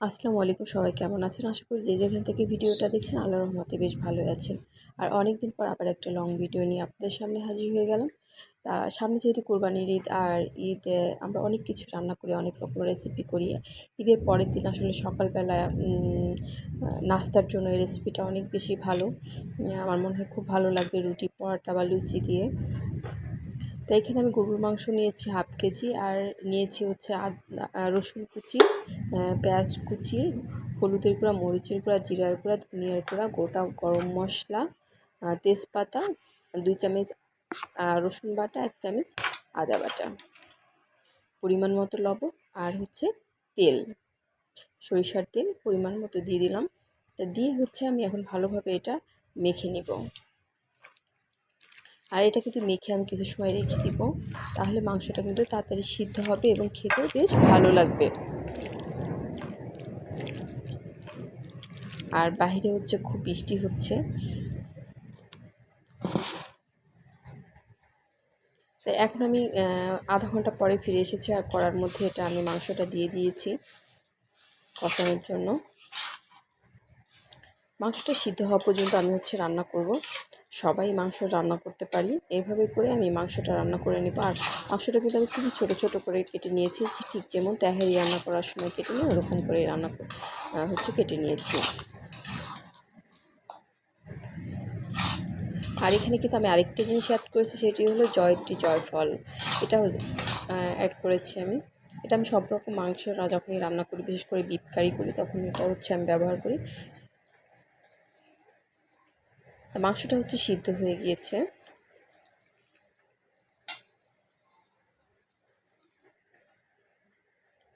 আসসালামু আলাইকুম, সবাই কেমন আছেন? আশা করি যে যেখান থেকে ভিডিওটা দেখছেন আল্লাহ রহমতে বেশ ভালো আছেন। আর অনেক দিন পর আবার একটা লং ভিডিও নিয়ে আপনাদের সামনে হাজির হয়ে গেলাম। তা সামনে যেহেতু কোরবানির ঈদ, আর ঈদ আমরা অনেক কিছু রান্না করি, অনেক রকম রেসিপি করি। ঈদের পরের দিন আসলে সকালবেলা নাস্তার জন্য এই রেসিপিটা অনেক বেশি ভালো। আমার মনে হয় খুব ভালো লাগবে রুটি, পরোটা বা লুচি দিয়ে। তো এখানে আমি গরুর মাংস নিয়েছি হাফ কেজি আর নিয়েছি হচ্ছে রসুন কুচি পেঁয়াজ কুচি, হলুদের গুঁড়া, মরিচের গুঁড়া, জিরার গুঁড়া, ধনিয়ার গুঁড়া, গোটা গরম মশলা তেজপাতা, দুই চামচ রসুন বাটা, এক চামচ আদা বাটা। পরিমাণ মতো লবণ আর হচ্ছে তেল। সরিষার তেল পরিমাণ মতো দিয়ে দিলাম। তা দিয়ে হচ্ছে আমি এখন ভালোভাবে এটা মেখে নেব। আর এটা কিন্তু মেখে আমি কিছু সময় রেখে দিব। তাহলে মাংসটা কিন্তু তাড়াতাড়ি সিদ্ধ হবে এবং খেতেও বেশ ভালো লাগবে। আর বাহিরে হচ্ছে খুব বৃষ্টি হচ্ছে। তো এখন আমি আধা ঘণ্টা পরে ফিরে এসেছি আর করার মধ্যে এটা আমি মাংসটা দিয়ে দিয়েছি কষানোর জন্য। মাংসটা সিদ্ধ হওয়া পর্যন্ত আমি হচ্ছে রান্না করব। সবাই মাংস রান্না করতে পারি। এইভাবে করে আমি মাংসটা রান্না করে নেব। আর মাংসটা কিন্তু আমি খুবই ছোটো ছোটো করে কেটে নিয়েছি। ঠিক যেমন তেহারি রান্না করার সময় কেটে নিই ওরকম করে রান্না হচ্ছে কেটে নিয়েছি। আর এখানে কিন্তু আমি আরেকটা জিনিস অ্যাড করেছি, সেটি হলো জয়ত্রী জয়ফল। এটা অ্যাড করেছি আমি। এটা আমি সব রকম মাংস যখনই রান্না করি, বিশেষ করে বিপ কারি করি, তখন এটা হচ্ছে আমি ব্যবহার করি। মাংসটা হচ্ছে সিদ্ধ হয়ে গিয়েছে।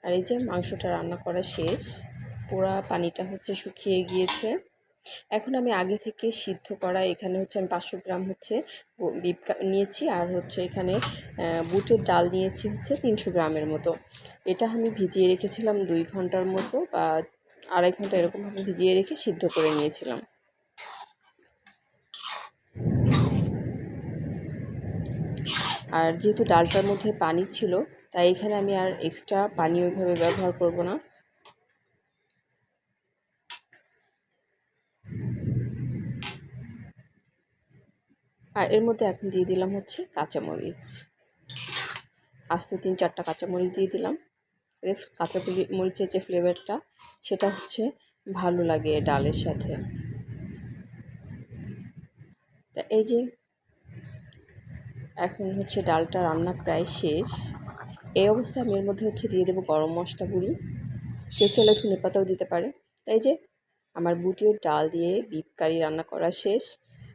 আর এই যে মাংসটা রান্না করা শেষ পোড়া পানিটা হচ্ছে শুকিয়ে গিয়েছে। এখন আমি আগে থেকে সিদ্ধ করা এখানে হচ্ছে আমি পাঁচশো গ্রাম হচ্ছে বিপ নিয়েছি আর হচ্ছে এখানে বুটের ডাল নিয়েছি হচ্ছে তিনশো গ্রামের মতো। এটা আমি ভিজিয়ে রেখেছিলাম দুই ঘণ্টার মতো বা আড়াই ঘণ্টা এরকমভাবে ভিজিয়ে রেখে সিদ্ধ করে নিয়েছিলাম। আর যেহেতু ডালটার মধ্যে পানি ছিল, তাই এখানে আমি আর এক্সট্রা পানি ওইভাবে ব্যবহার করব না। আর এর মধ্যে এখন দিয়ে দিলাম হচ্ছে কাঁচামরিচ। আস্ত তিন চারটা কাঁচামরিচ দিয়ে দিলাম। কাঁচা মরিচের যে ফ্লেভারটা সেটা হচ্ছে ভালো লাগে ডালের সাথে। তা এই যে এখন হচ্ছে ডালটা রান্না প্রায় শেষ। এই অবস্থায় আমি এর মধ্যে হচ্ছে দিয়ে দেবো গরম মশলা গুঁড়ি। কেউ চলে ধনে পাতাও দিতে পারে। তাই যে, আমার বুটির ডাল দিয়ে বিপ কারি রান্না করা শেষ।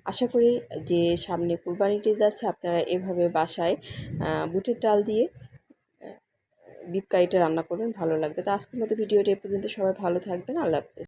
আশা করি যে সামনে কুরবানি ঈদ আছে, আপনারা এভাবে বাসায় বুটের ডাল দিয়ে বিপ কারিটা রান্না করবেন, ভালো লাগবে। তো আজকের মতো ভিডিওটি এ পর্যন্ত। সবাই ভালো থাকবেন। আল্লাহ হাফেজ।